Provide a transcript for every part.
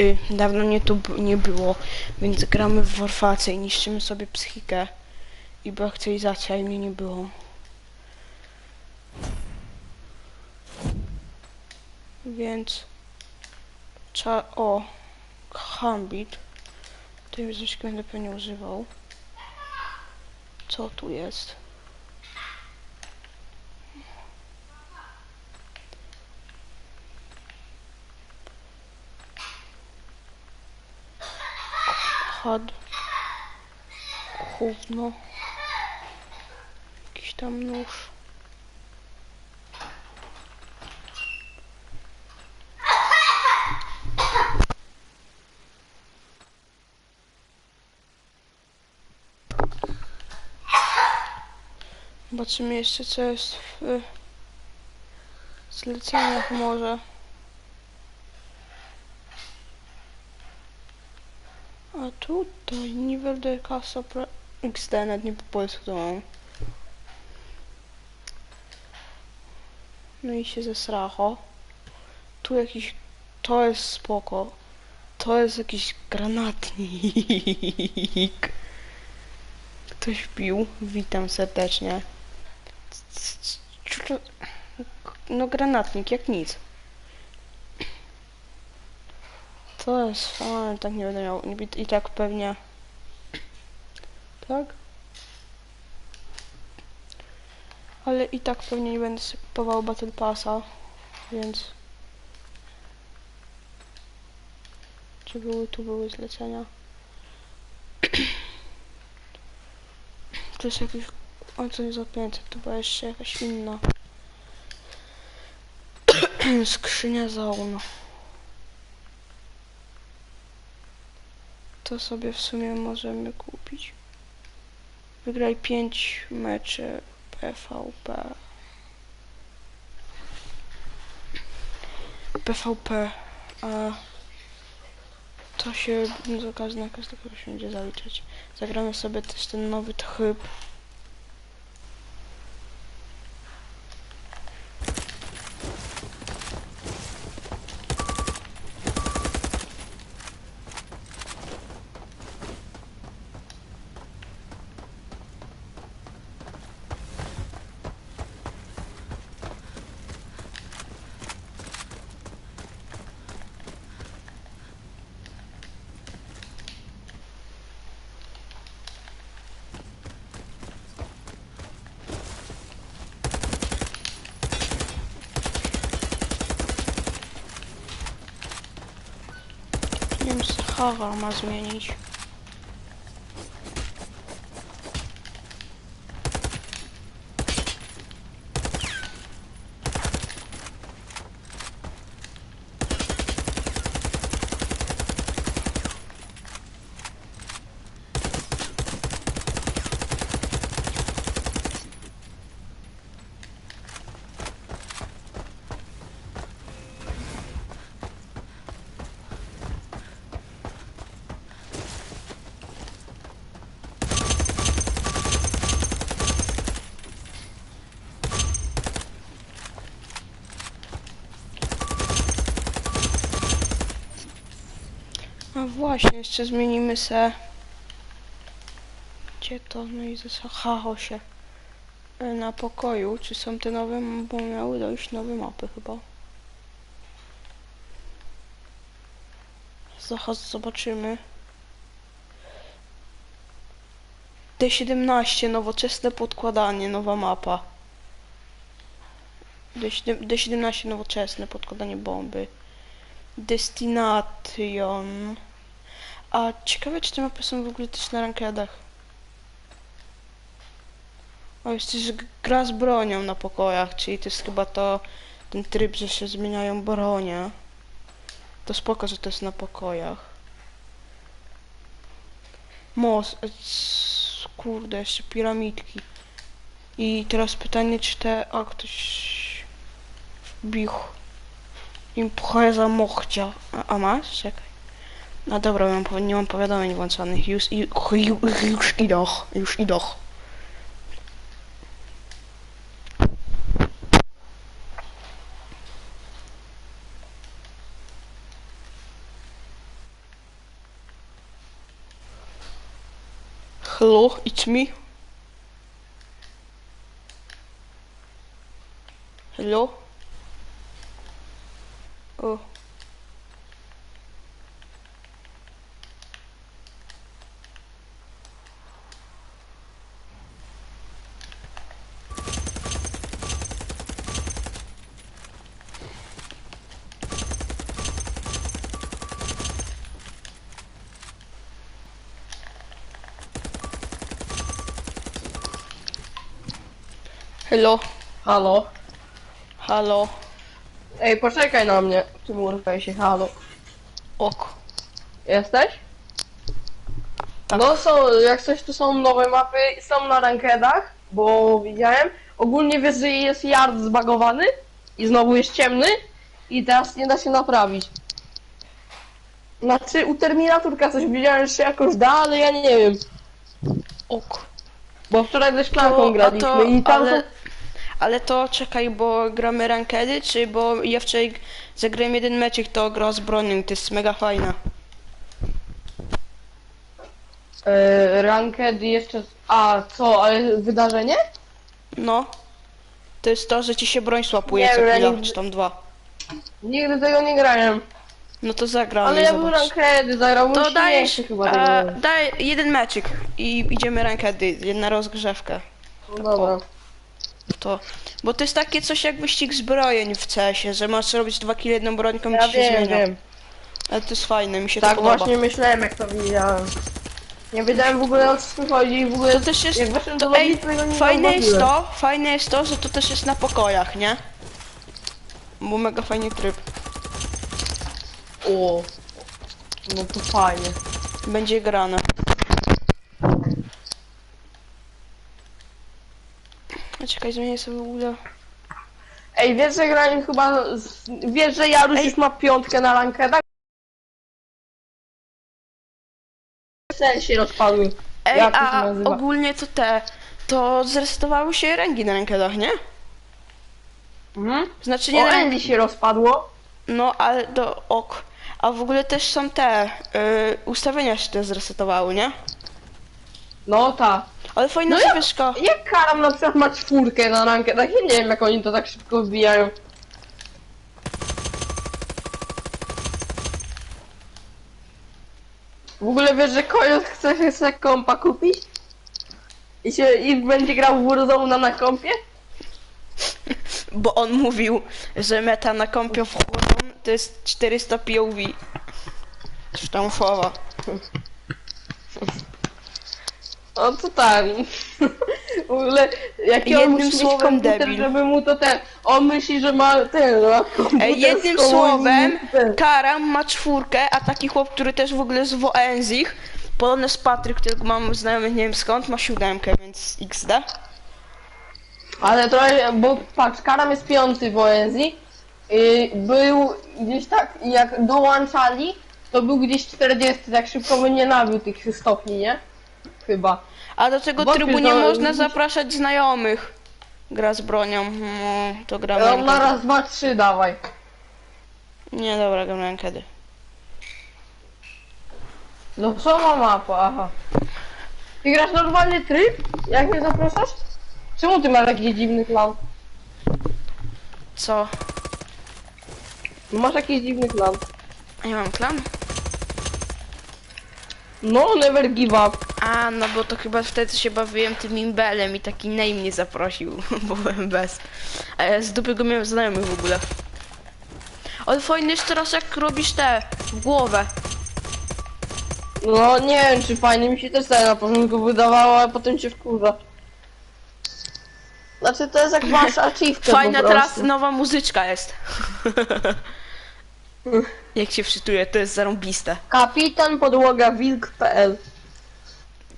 Y, dawno mnie tu nie było, więc gramy w Warfacę i niszczymy sobie psychikę. I była aktualizacja i mnie nie było. Więc... Cza... O! Hambit. Już coś będę pewnie używał. Co tu jest? Had. Gówno. Jakiś tam nóż. Zobaczymy jeszcze co jest w zleceniach może. A de casa pre... XD, nawet nie po polsku to mam. No i się zesracho. Tu jakiś... To jest spoko. To jest jakiś granatnik. Ktoś wbił. Witam serdecznie. No granatnik, jak nic. To jest, ale tak nie będę miał. I tak pewnie. Tak? Ale i tak pewnie nie będę kupował Battle Passa, więc... Czy były, tu były zlecenia? To jest jakiś... O, co nie za 500, to była jeszcze jakaś inna. Skrzynia zaun. To sobie w sumie możemy kupić. Wygraj 5 meczy PvP. PvP. A to się za każdego się będzie zaliczać. Zagramy sobie też ten nowy tryb. Nie Sahara ma zmienić. Właśnie, jeszcze zmienimy se. Gdzie to? No i zasachało się. E, Na pokoju, czy są te nowe, bo miały dojść nowe mapy chyba. Zaraz zobaczymy. D17, nowoczesne podkładanie, nowa mapa. D7, D17, nowoczesne podkładanie bomby. Destination. A ciekawe, czy te mapy są w ogóle też na rankedach. O, jest też gra z bronią na pokojach, czyli to jest chyba to ten tryb, że się zmieniają bronie. To spoko, że to jest na pokojach. Most, e, kurde, jeszcze piramidki. I teraz pytanie, czy te... A, ktoś... Wbił. Impreza mochcia. A, a masz? Czekaj. No dobra, mam, nie mam powiadomień włączonych. Już, już, już idoch, już idoch. Hello, it's me. Hello. Oh. Hello? Halo? Halo? Ej, poczekaj na mnie. Ty murkaj się, halo. Ok. Jesteś? Tak. No są, jak coś tu są nowe mapy, są na rankedach, bo widziałem. Ogólnie wiesz, że jest yard zbagowany i znowu jest ciemny i teraz nie da się naprawić. Znaczy u Terminaturka coś widziałem, że się jakoś da, ale ja nie wiem. Ok. Bo wczoraj ze szklanką To, a graliśmy to, i tam ale, są... ale to czekaj, bo gramy rankedy, czy bo ja wczoraj zagrałem jeden meczek, to gra z bronią, to jest mega fajna. E, ranked jeszcze... A, co, ale wydarzenie? No. To jest to, że ci się broń słapuje Nie co chwila, nigdy- czy tam dwa. Nigdy tego nie grałem. No to zagramy Ale ja bym zobacz. rankedy zagrał, To dajesz, chyba daj jeden meczyk i idziemy rankedy, jedna rozgrzewkę. No dobra. To, bo to jest takie coś jak wyścig zbrojeń w CS-ie, że masz robić dwa kile jedną brońką i Ja ci się wiem, zmienia. wiem. Ale to jest fajne, mi się Tak to podoba. właśnie myślałem jak to widziałem. Nie wiedziałem w ogóle o co tu chodzi i w ogóle To też jest, jak weszłem to, ej, lobby, tego nie fajne jest zauważyłem. to, fajne jest to, że to też jest na pokojach, nie? Był mega fajny tryb. O, no to fajnie. Będzie grane. Czekaj, zmienię sobie w ogóle. Ej, wiesz, że grałem chyba, z... wiesz, że Jaruś Ej. już ma piątkę na rankedach? Cel się rozpadły. Ej, Jak to się a nazywa? ogólnie to te, to zresetowały się ręki na rękedach, nie? Mhm. Znaczy nie O, na Andy się rozpadło. No, ale do ok. A w ogóle też są te y, ustawienia się te zresetowały, nie? No ta. Ale fajna No ja- zawieszka. Jak Karam na przykład ma czwórkę na rankedach, ja nie wiem jak oni to tak szybko wbijają. W ogóle wiesz, że Kojot chce sobie kompa kupić? I się i będzie grał w Warzone na kompie? Bo on mówił, że meta na kompie w Warzone to jest 400 POV. Sztamfowa. No to tak. W ogóle jaki on Jednym musi mieć słowem komputer, debil. żeby mu to ten... On myśli, że ma ten, komputer Ej, jednym komunii- słowem, ten. Karam ma czwórkę, a taki chłop, który też w ogóle z Woenzich, podobny z Patryk, którego mam znajomych nie wiem skąd, ma siódemkę, więc XD. Ale trochę, bo patrz, Karam jest piąty w. Yy, był gdzieś tak, jak dołączali, to był gdzieś 40, tak szybko by nie nabił tych stopni, nie? Chyba. A do tego Bo trybu nie to- można zapraszać znajomych. Gra z bronią, no, to gra No, na raz, dwa, trzy dawaj. Nie, dobra, gram na kiedy. No co ma mapa, aha. Ty grasz normalny tryb? Jak mnie zapraszasz? Czemu ty masz jakiś dziwny klan? Co? Masz jakiś dziwny klan. A ja mam klan? No, never give up. A, no bo to chyba wtedy się bawiłem tym imbelem i taki name mnie zaprosił, bo byłem bez. A ja z dupy go miałem znajomych w ogóle. Ale fajny jest teraz jak robisz te w głowę. No nie wiem czy fajnie, mi się też tak na początku wydawało, a potem się wkurza. Znaczy to jest jak masz achievkę Fajna teraz nowa muzyczka jest. jak się wczytuje, to jest zarąbiste. Kapitan podłoga wilk.pl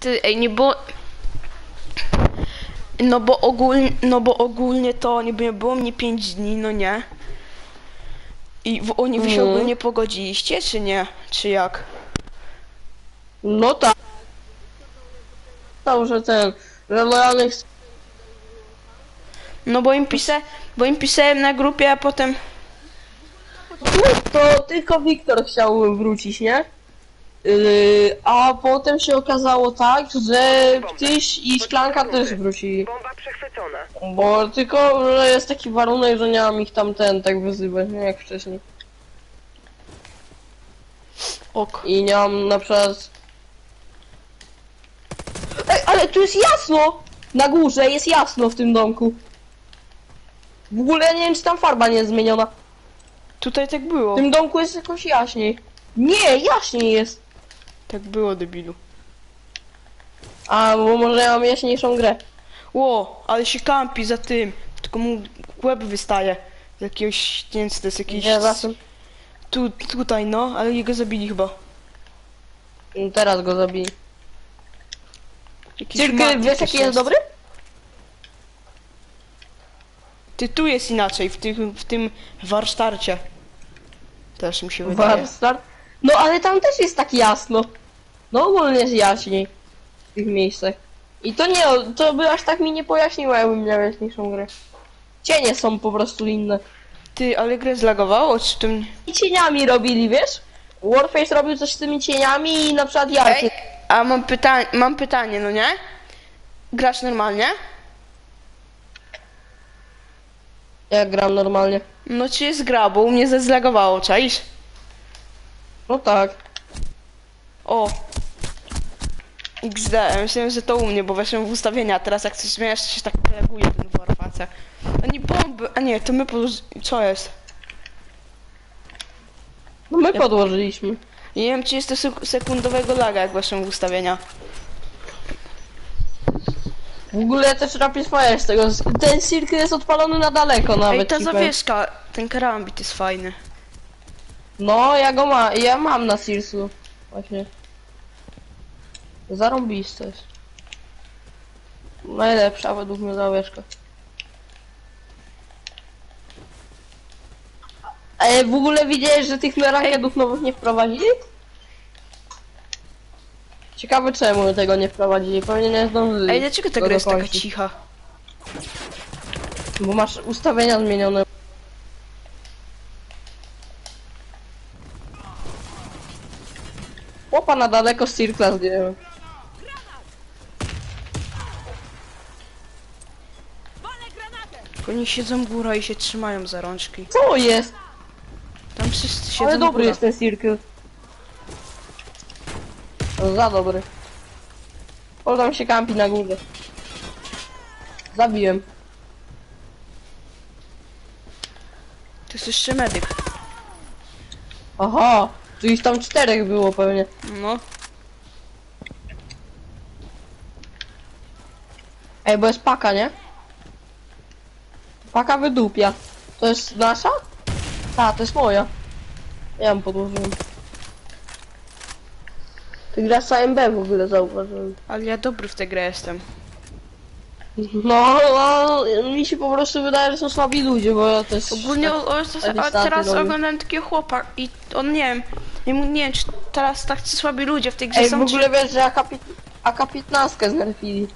Ty, ej, nie było... No bo ogólnie, no bo ogólnie to nie by- było mnie 5 dni, no nie. I w, oni wy się Mhm. ogólnie pogodziliście, czy nie? Czy jak? No tak. Stał, że ten, że lojalnych No bo im pisę, bo im pisałem na grupie, a potem... to tylko Wiktor chciał wrócić, nie? Yy, a potem się okazało tak, że Tyś i Szklanka też wrócili. Bomba przechwycona. Bo tylko, że jest taki warunek, że nie mam ich tam ten tak wyzywać, nie jak wcześniej. Ok. I nie mam na przykład... Ej, ale tu jest jasno! Na górze jest jasno w tym domku. W ogóle nie wiem, czy tam farba nie jest zmieniona. Tutaj tak było. W tym domku jest jakoś jaśniej. Nie, jaśniej jest. Tak było, debilu. A, bo może ja mam jaśniejszą grę. Ło, ale się kampi za tym. Tylko mu łeb wystaje. Z jakiegoś, nie wiem co to jest jakiś... Gdzie za tym? Tu, tutaj no, ale jego zabili chyba. No, Teraz go zabili. Jakiś Matic wiesz jaki jest dobry? Ty tu jest inaczej, w tym, w tym warsztarcie. Też mi się wydaje. Warstar. No ale tam też jest tak jasno. No ogólnie jest jaśniej. W tych miejscach. I to nie, to by aż tak mi nie pojaśniło, jakbym miał jaśniejszą grę. Cienie są po prostu inne. Ty, ale grę zlagowało, czy tym... I cieniami robili, wiesz? Warface robił coś z tymi cieniami i na przykład. Ej, a mam pytanie, mam pytanie, no nie? Grasz normalnie? Jak gram normalnie. No ci jest gra, bo u mnie zezlagowało, czaisz? No tak. O. XD, ja myślałem, że to u mnie, bo weszłem w ustawienia, a teraz jak coś zmieniasz, to się tak reaguje ten warface. Ani bomby, a nie, to my podłoży... Co jest? No my podłożyliśmy. Nie wiem, czy jest to sek- sekundowego laga, jak weszłem w ustawienia. W ogóle też Rapid Fire z tego. Ten circle jest odpalony na daleko nawet. Ej, ta ci powiem. zawieszka, ten karambit jest fajny. No, ja go mam, ja mam na Sirsu. Właśnie. Zarąbiste jest. Najlepsza według mnie zawieszka. Ale w ogóle widziałeś, że tych rakietów nowych nie wprowadzili? Ciekawe czemu tego nie wprowadzili, pewnie nie zdążyli. Ej, dlaczego ta gra jest taka dokończyć. cicha? Bo masz ustawienia zmienione. Chłopa na daleko z Circla zdjąłem. Tylko oni siedzą góra i się trzymają za rączki. Co jest? Tam wszyscy siedzą Ale dobry góra. jest ten Circle. Za dobry. O, tam się kampi na górze. Zabiłem. To jest jeszcze medyk. Aha, tu ich tam czterech było pewnie. No. Ej, bo jest paka, nie? Paka wydupia. To jest nasza? Ta, to jest moja. Ja ją podłożyłem. Ty grasz z AMB w ogóle zauważyłem. Ale ja dobry w tę grę jestem. No, no, mi się po prostu wydaje, że są słabi ludzie, bo ja też... Ogólnie o, o, takie a teraz robię. oglądam takiego chłopa i on nie wiem, nie, mu- nie wiem czy teraz tak słabi ludzie w tej grze Ej, w są ogóle wiesz, że AK, AK-15 znerfili.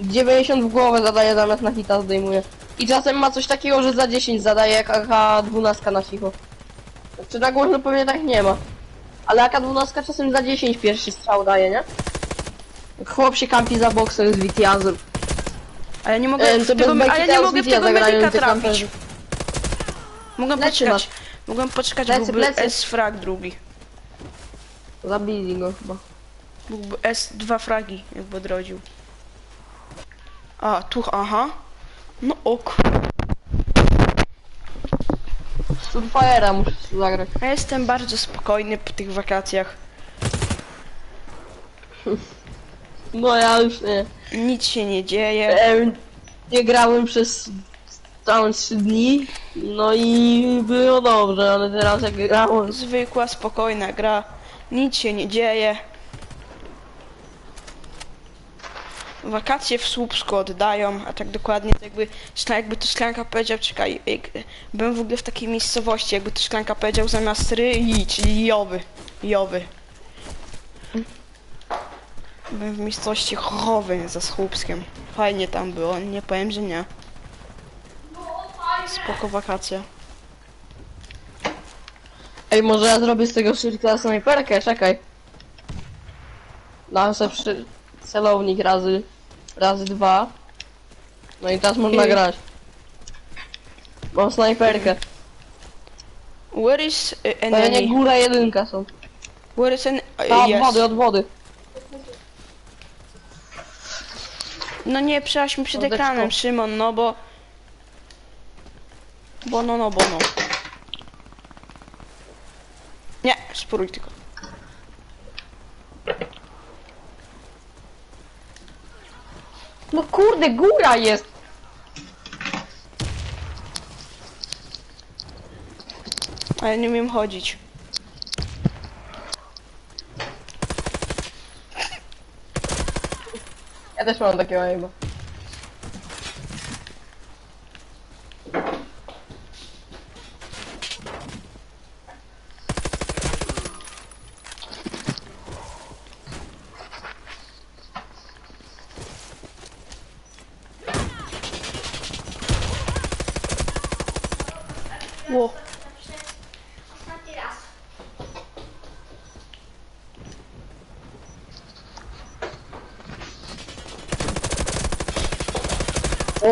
90 w głowę zadaje zamiast na hita zdejmuje. I czasem ma coś takiego, że za 10 zadaje jak AK-12 na cicho. Czy na głośno pewnie tak nie ma. Ale AK-12 czasem za 10 pierwszy strzał daje, nie? Chłop się kampi za boksem z Witiazem. A ja nie mogę E, w to tego, bez a ja nie teraz mogę w Witia tego zagrają medyka trafić. kamperzy. Mogłem poczekać. Mogłem poczekać, Plecy, byłby plecy. S-frag drugi. Zabili go chyba. Byłby S2 fragi, jakby odrodził. A, tu, aha. No ok. Muszę zagrać. Ja jestem bardzo spokojny po tych wakacjach. No ja już nie. Nic się nie dzieje. Em, nie grałem przez całe 3 dni, no i było dobrze, ale teraz jak grałem... Zwykła, spokojna gra. Nic się nie dzieje. Wakacje w Słupsku oddają, a tak dokładnie to jakby, jakby to szklanka powiedział, czekaj, byłem w ogóle w takiej miejscowości, jakby to szklanka powiedział zamiast ry i, czyli jowy, jowy. Byłem w miejscowości Chochowy za Słupskiem. Fajnie tam było, nie powiem, że nie. Spoko wakacje. Ej, może ja zrobię z tego szybka snajperkę, czekaj. Dałem sobie przy... celownik razy... razy dwa. No i teraz można I- grać. Mam snajperkę. Where is uh, Pewnie enemy? góra jedynka są. Where is an... A, Uh, od yes. wody, od wody. No nie, przełaź mi przed Mordeczko. ekranem, Szymon, no bo... Bo no, no, bo no. Nie, spróbuj tylko. No kurde, góra jest! Ale nie umiem chodzić. Ja też mam takiego aiba.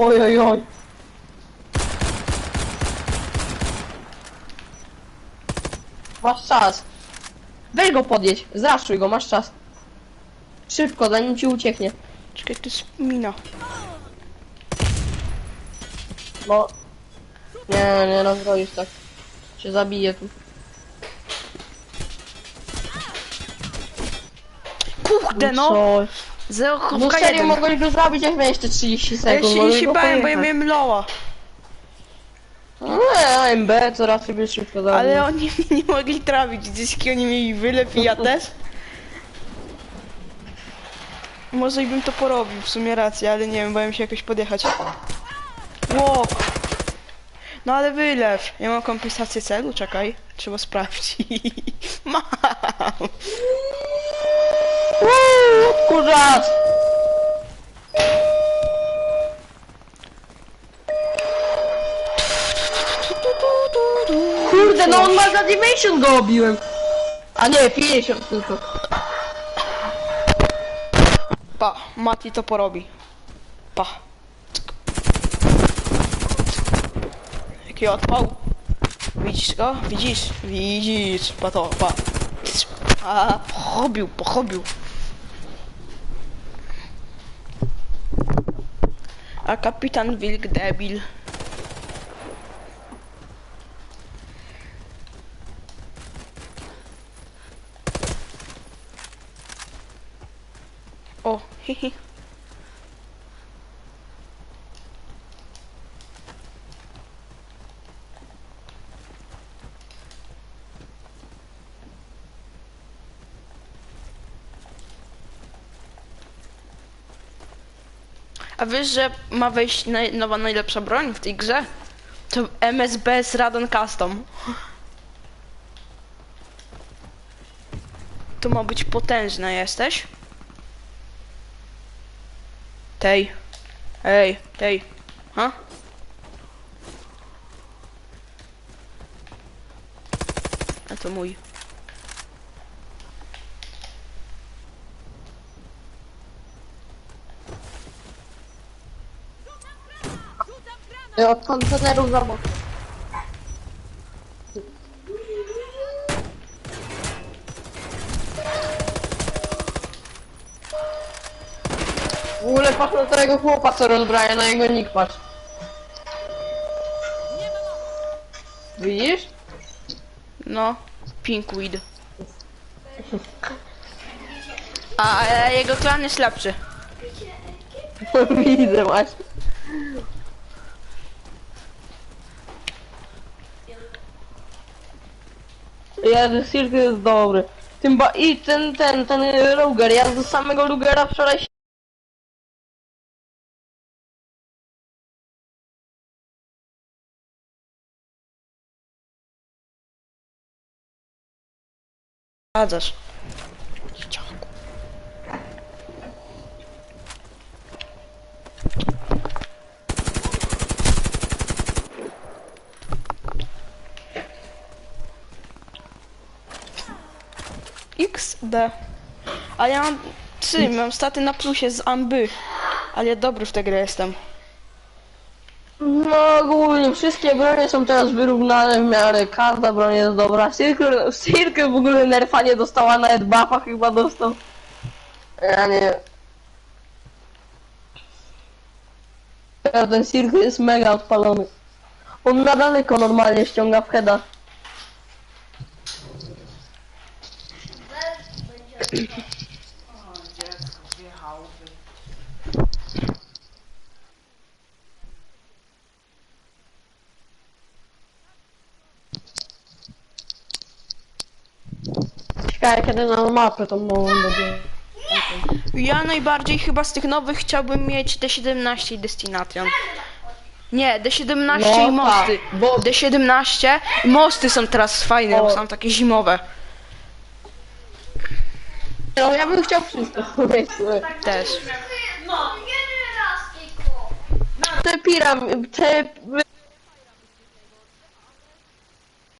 Oj, oj, oj. Masz czas. Weź go podjedź, zraszuj go, masz czas. Szybko, zanim ci ucieknie. Czekaj, to jest mina. No. Nie, nie rozbroisz tak. Cię zabije tu. Kurde, no! Co? Zero No kropka serio zrobić jak miałeś te 30 Ja sekund. się, ja się go bałem, bo ja pojechać. miałem loa. No AMB to raczej by szybko zabił. Ale oni mnie nie mogli trafić. Dyski oni mieli wylew i ja też. Może i bym to porobił, w sumie rację, ale nie wiem, bałem się jakoś podjechać. Ło! No ale wylew. Ja mam kompensację celu, czekaj. Trzeba sprawdzić. Mam! Uuu! Kurde, no on ma za 90 go obiłem. A nie, 50 tylko. Pa, Mati to porobi. Pa. Jaki odpał. Widzisz go? Widzisz? Widzisz. Pa to, pa. A, pochobił, pochobił. A kapitan Wilk debil. Oh, o, hihi. Wiesz, że ma wejść naj, nowa najlepsza broń w tej grze? To MSBS Radon Custom. To ma być potężne, jesteś? Tej. Ej, tej. Ha? A to mój. Od kontenerów za bok. W ogóle patrz na tego chłopa, co rozbraja na jego nick, patrz. Widzisz? No, Pinkweed. A, a jego klan jest lepszy. Widzę właśnie. Jezu, Silk jest dobry. Tym ba i ten, ten, ten Ruger, ja do samego Rugera wczoraj się... Zgadzasz. XD. A ja mam Ty, mam staty na plusie z amby. Ale ja dobry w tę grę jestem. No ogólnie wszystkie bronie są teraz wyrównane w miarę, każda broń jest dobra. Circle, Circle w ogóle nerfa nie dostała, nawet buffa chyba dostał. Ja nie Ten Circle jest mega odpalony. On na daleko normalnie ściąga w heada. Ciekawe kiedy na mapę tą nową będzie. Ja najbardziej chyba z tych nowych chciałbym mieć D17 i Destination. Nie, D17 No i mosty. tak, bo- D17 i mosty są teraz fajne, bo są takie zimowe. No ja bym chciał wszystko powiedzieć. Też. No. Te piram, te